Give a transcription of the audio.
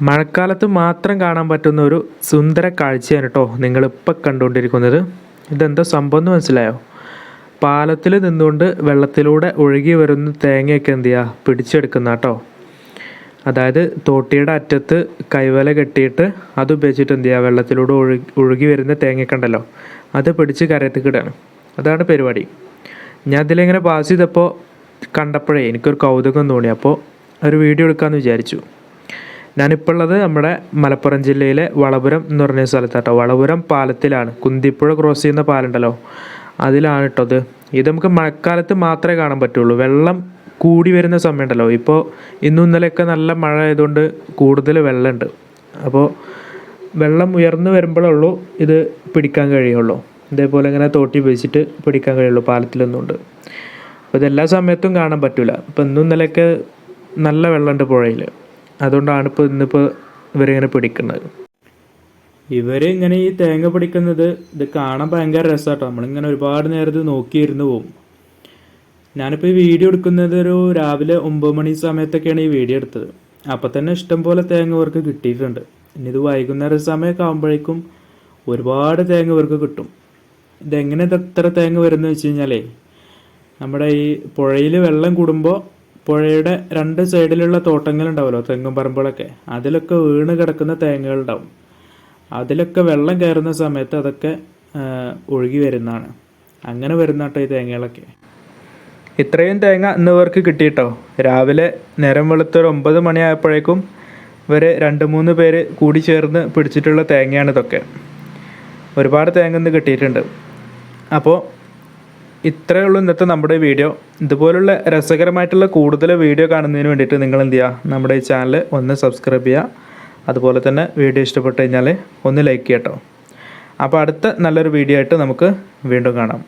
മഴക്കാലത്ത് മാത്രം കാണാൻ പറ്റുന്ന ഒരു സുന്ദര കാഴ്ചയാണ് കേട്ടോ നിങ്ങളിപ്പോൾ കണ്ടുകൊണ്ടിരിക്കുന്നത്. ഇതെന്താ സംഭവം എന്ന് മനസ്സിലായോ? പാലത്തിൽ നിന്നുകൊണ്ട് വെള്ളത്തിലൂടെ ഒഴുകി വരുന്ന തേങ്ങയൊക്കെ എന്ത് ചെയ്യുക പിടിച്ചെടുക്കുന്ന കേട്ടോ അതായത് തോട്ടിയുടെ അറ്റത്ത് കൈവല കെട്ടിയിട്ട് അത് ഉപയോഗിച്ചിട്ട് എന്ത് ചെയ്യുക വെള്ളത്തിലൂടെ ഒഴുകി ഒഴുകി വരുന്ന തേങ്ങയൊക്കെ ഉണ്ടല്ലോ. അത് പിടിച്ച് കിടാണ് അതാണ് പരിപാടി. ഞാൻ ഇതിലിങ്ങനെ പാസ് ചെയ്തപ്പോൾ കണ്ടപ്പോഴേ എനിക്കൊരു കൗതുകം തോന്നി. അപ്പോൾ ഒരു വീഡിയോ എടുക്കാമെന്ന് വിചാരിച്ചു. ഞാനിപ്പോൾ ഉള്ളത് നമ്മുടെ മലപ്പുറം ജില്ലയിലെ വളപുരം എന്ന് പറഞ്ഞ സ്ഥലത്താട്ടോ. വളപുരം പാലത്തിലാണ്. കുന്തിപ്പുഴ ക്രോസ് ചെയ്യുന്ന പാലുണ്ടല്ലോ. അതിലാണ് കേട്ടോ ഇത്. നമുക്ക് മഴക്കാലത്ത് മാത്രമേ കാണാൻ പറ്റുള്ളൂ. വെള്ളം കൂടി വരുന്ന സമയമുണ്ടല്ലോ. ഇപ്പോൾ ഇന്നും ഇന്നലെയൊക്കെ നല്ല മഴ ആയതുകൊണ്ട് കൂടുതൽ വെള്ളമുണ്ട്. അപ്പോൾ വെള്ളം ഉയർന്നു വരുമ്പോഴുള്ളൂ ഇത് പിടിക്കാൻ കഴിയുള്ളൂ. ഇതേപോലെ ഇങ്ങനെ തോട്ടി വെച്ചിട്ട് പിടിക്കാൻ കഴിയുള്ളൂ പാലത്തിലൊന്നുകൊണ്ട് അപ്പോൾ ഇതെല്ലാ സമയത്തും കാണാൻ പറ്റില്ല ഇപ്പോൾ ഇന്നും ഇന്നലെയൊക്കെ നല്ല വെള്ളമുണ്ട് പുഴയിൽ അതുകൊണ്ടാണ് ഇപ്പോൾ ഇന്നിപ്പോൾ ഇവരിങ്ങനെ പിടിക്കുന്നത്. ഇവർ ഇങ്ങനെ ഈ തേങ്ങ പിടിക്കുന്നത് ഇത് കാണാൻ ഭയങ്കര രസമാട്ടോ നമ്മളിങ്ങനെ ഒരുപാട് നേരം ഇത് നോക്കിയിരുന്നു പോകും ഞാനിപ്പോൾ ഈ വീഡിയോ എടുക്കുന്നത് ഒരു രാവിലെ ഒമ്പത് മണി സമയത്തൊക്കെയാണ് ഈ വീഡിയോ എടുത്തത്. അപ്പം തന്നെ ഇഷ്ടം പോലെ തേങ്ങ ഇവർക്ക് കിട്ടിയിട്ടുണ്ട്. ഇനി ഇത് വൈകുന്നേര സമയമൊക്കെ ആകുമ്പോഴേക്കും ഒരുപാട് തേങ്ങ ഇവർക്ക് കിട്ടും. ഇതെങ്ങനെ ഇത് എത്ര തേങ്ങ വരുന്നത് വെച്ച് കഴിഞ്ഞാലേ നമ്മുടെ ഈ പുഴയിൽ വെള്ളം കൂടുമ്പോൾ പുഴയുടെ രണ്ട് സൈഡിലുള്ള തോട്ടങ്ങൾ തോട്ടങ്ങളുണ്ടാവുമല്ലോ തെങ്ങും പറമ്പുകളൊക്കെ. അതിലൊക്കെ വീണ് കിടക്കുന്ന തേങ്ങകൾ തേങ്ങകളുണ്ടാവും. അതിലൊക്കെ വെള്ളം കയറുന്ന സമയത്ത് അതൊക്കെ ഒഴുകി വരുന്നതാണ്. അങ്ങനെ വരുന്ന കേട്ടോ ഈ തേങ്ങകളൊക്കെ. ഇത്രയും തേങ്ങ ഇന്ന് ഇവർക്ക് കിട്ടിയിട്ടോ? രാവിലെ നേരം വെളുത്തൊരു ഒമ്പത് മണിയായപ്പോഴേക്കും ഇവർ രണ്ട് മൂന്ന് പേര് കൂടി ചേർന്ന് പിടിച്ചിട്ടുള്ള തേങ്ങയാണ് ഇതൊക്കെ. ഒരുപാട് തേങ്ങ ഇന്ന് കിട്ടിയിട്ടുണ്ട്. അപ്പോൾ ഇത്രയേ ഉള്ളൂ ഇന്നത്തെ നമ്മുടെ വീഡിയോ. ഇതുപോലുള്ള രസകരമായിട്ടുള്ള കൂടുതൽ വീഡിയോ കാണുന്നതിന് വേണ്ടിയിട്ട് നിങ്ങൾ എന്ത് ചെയ്യുക? നമ്മുടെ ഈ ചാനൽ ഒന്ന് സബ്സ്ക്രൈബ് ചെയ്യുക. അതുപോലെ തന്നെ വീഡിയോ ഇഷ്ടപ്പെട്ട് കഴിഞ്ഞാൽ ഒന്ന് ലൈക്ക് ചെയ്യട്ടോ. അപ്പോൾ അടുത്ത നല്ലൊരു വീഡിയോ ആയിട്ട് നമുക്ക് വീണ്ടും കാണാം.